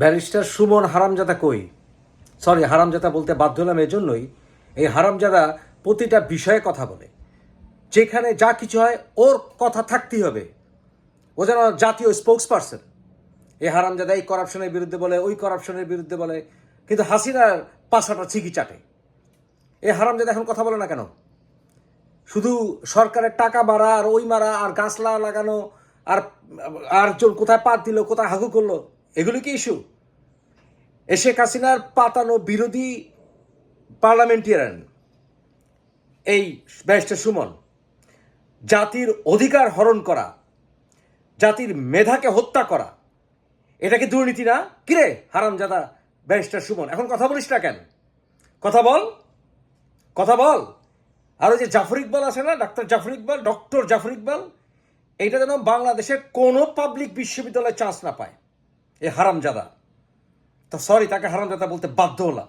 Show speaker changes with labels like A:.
A: Barrister Suman হারামজাদা কই? Sorry হারামজাদা বলতে বাধ্য হলাম এজন্যই। এই হারামজাদা প্রতিটা বিষয়ে কথা বলে। যেখানে যা কিছু হয়, ওর কথা থাকতেই হবে। ও যেন জাতীয় স্পোক্স পার্সন এই হারামজাদা এই করাপশনের বিরুদ্ধে বলে, ওই করাপশনের বিরুদ্ধে বলে। কিন্তু হাসিনার পাশাটা ঠিকই চাটে। এই হারামজাদা এখন কথা বলে না কেন? শুধু সরকারের টাকা মারা, আর ওই মারা, আর গাছ লাগা- লাগানো, আর আর কোথায় পাত দিল, কোথায় হাগু করল? এগুলো কি ইস্যু? শেখ হাসিনার পাতানো বিরোধী পার্লামেন্টিয়ান এই ব্যারিস্টার সুমন, জাতির অধিকার হরণ করা, জাতির মেধাকে হত্যা করা, এটা কি দুর্নীতি না? কিরে হারামজাদা ব্যারিস্টার সুমন, এখন কথা বলিস না কেন? কথা বল কথা বল। আর ওই যে জাফর ইকবাল আছে না, ডাক্তার জাফর ইকবাল, ডক্টর জাফর ইকবাল, এইটা যেন বাংলাদেশের কোনো পাবলিক বিশ্ববিদ্যালয়ে চান্স না পায়। এ হারামজাদা। তা সরি তাকে হারামজাদা বলতে বাধ্য হলাম।